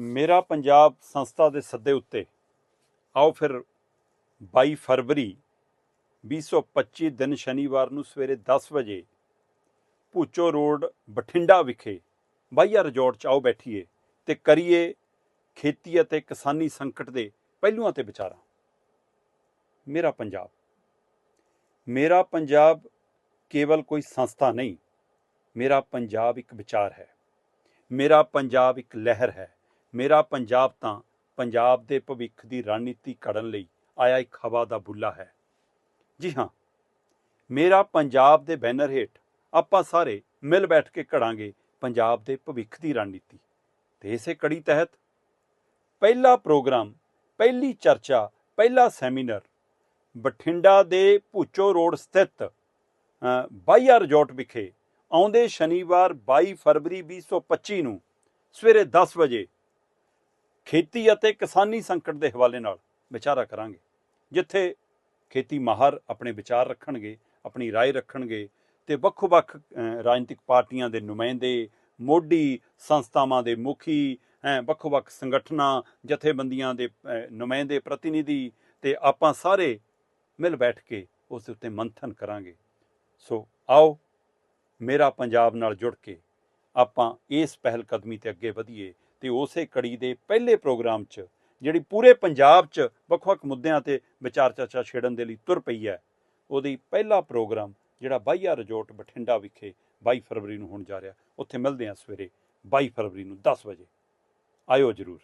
ਮੇਰਾ ਪੰਜਾਬ ਸੰਸਥਾ ਦੇ ਸੱਦੇ ਉੱਤੇ ਆਓ ਫਿਰ 22 ਫਰਵਰੀ 2025 ਦਿਨ ਸ਼ਨੀਵਾਰ ਨੂੰ ਸਵੇਰੇ 10 ਵਜੇ ਭੂਚੋ ਰੋਡ ਬਠਿੰਡਾ ਵਿਖੇ ਬਾਈਆ ਰਿਜ਼ੋਰਟ 'ਚ ਆਓ ਬੈਠੀਏ ਤੇ ਕਰੀਏ ਖੇਤੀ ਅਤੇ ਕਿਸਾਨੀ ਸੰਕਟ ਦੇ ਪਹਿਲੂਆਂ ਤੇ ਵਿਚਾਰਾਂ। ਮੇਰਾ ਪੰਜਾਬ। ਮੇਰਾ ਪੰਜਾਬ ਕੇਵਲ ਕੋਈ ਸੰਸਥਾ ਨਹੀਂ, ਮੇਰਾ ਪੰਜਾਬ ਇੱਕ ਵਿਚਾਰ ਹੈ। ਮੇਰਾ ਪੰਜਾਬ ਇੱਕ ਲਹਿਰ ਹੈ। ਮੇਰਾ ਪੰਜਾਬ ਤਾਂ ਪੰਜਾਬ ਦੇ ਭਵਿੱਖ ਦੀ ਰਣਨੀਤੀ ਘੜਨ ਲਈ ਆਇਆ ਇੱਕ ਹਵਾ ਦਾ ਬੁੱਲਾ ਹੈ। ਜੀ ਹਾਂ, ਮੇਰਾ ਪੰਜਾਬ ਦੇ ਬੈਨਰ ਹੇਠ ਆਪਾਂ ਸਾਰੇ ਮਿਲ ਬੈਠ ਕੇ ਘੜਾਂਗੇ ਪੰਜਾਬ ਦੇ ਭਵਿੱਖ ਦੀ ਰਣਨੀਤੀ। ਤੇ ਇਸੇ ਕੜੀ ਤਹਿਤ ਪਹਿਲਾ ਪ੍ਰੋਗਰਾਮ, ਪਹਿਲੀ ਚਰਚਾ, ਪਹਿਲਾ ਸੈਮੀਨਾਰ ਬਠਿੰਡਾ ਦੇ ਭੂਚੋ ਰੋਡ ਸਥਿਤ ਬਾਈਆ ਰਿਜ਼ੋਰਟ ਵਿਖੇ ਆਉਂਦੇ ਸ਼ਨੀਵਾਰ 22 ਫਰਵਰੀ 2025 ਨੂੰ ਸਵੇਰੇ 10 ਵਜੇ ਖੇਤੀ ਅਤੇ ਕਿਸਾਨੀ ਸੰਕਟ ਦੇ ਹਵਾਲੇ ਨਾਲ ਵਿਚਾਰਾ ਕਰਾਂਗੇ ਜਿੱਥੇ ਖੇਤੀ ਮਾਹਰ ਆਪਣੇ ਵਿਚਾਰ ਰੱਖਣਗੇ ਆਪਣੀ رائے ਰੱਖਣਗੇ ਤੇ ਵੱਖ-ਵੱਖ ਅ, ਰਾਜਨੀਤਿਕ ਪਾਰਟੀਆਂ ਦੇ ਨੁਮਾਇੰਦੇ ਮੋਢੀ ਸੰਸਥਾਵਾਂ ਦੇ ਮੁਖੀ ਹੈ ਵੱਖ-ਵੱਖ ਸੰਗਠਨਾਂ ਜਥੇਬੰਦੀਆਂ ਦੇ ਅ, ਨੁਮਾਇੰਦੇ ਪ੍ਰਤੀਨਿਧੀ ਤੇ ਆਪਾਂ ਸਾਰੇ ਮਿਲ ਬੈਠ ਕੇ ਉਸ ਦੇ ਉੱਤੇ ਮੰਥਨ ਕਰਾਂਗੇ ਸੋ ਆਓ ਮੇਰਾ ਪੰਜਾਬ ਨਾਲ ਜੁੜ ਕੇ ਆਪਾਂ ਇਸ ਪਹਿਲ ਕਦਮੀ ਤੇ ਅੱਗੇ ਵਧੀਏ ਤੇ ਉਸੇ ਕੜੀ ਦੇ ਪਹਿਲੇ ਪ੍ਰੋਗਰਾਮ 'ਚ, ਜਿਹੜੀ ਪੂਰੇ ਪੰਜਾਬ 'ਚ ਵੱਖ-ਵੱਖ ਮੁੱਦਿਆਂ ਤੇ ਵਿਚਾਰ ਚਰਚਾ ਛੇੜਨ ਦੇ ਲਈ ਤੁਰ ਪਈ ਹੈ, ਉਹਦੀ ਪਹਿਲਾ ਪ੍ਰੋਗਰਾਮ ਜਿਹੜਾ ਬਾਈਆ ਰਿਜ਼ੋਰਟ ਬਠਿੰਡਾ ਵਿਖੇ 22 ਫਰਵਰੀ ਨੂੰ ਹੋਣ ਜਾ ਰਿਹਾ, ਉੱਥੇ ਮਿਲਦੇ ਹਾਂ ਸਵੇਰੇ 22 ਫਰਵਰੀ ਨੂੰ 10 ਵਜੇ। ਆਇਓ ਜਰੂਰ।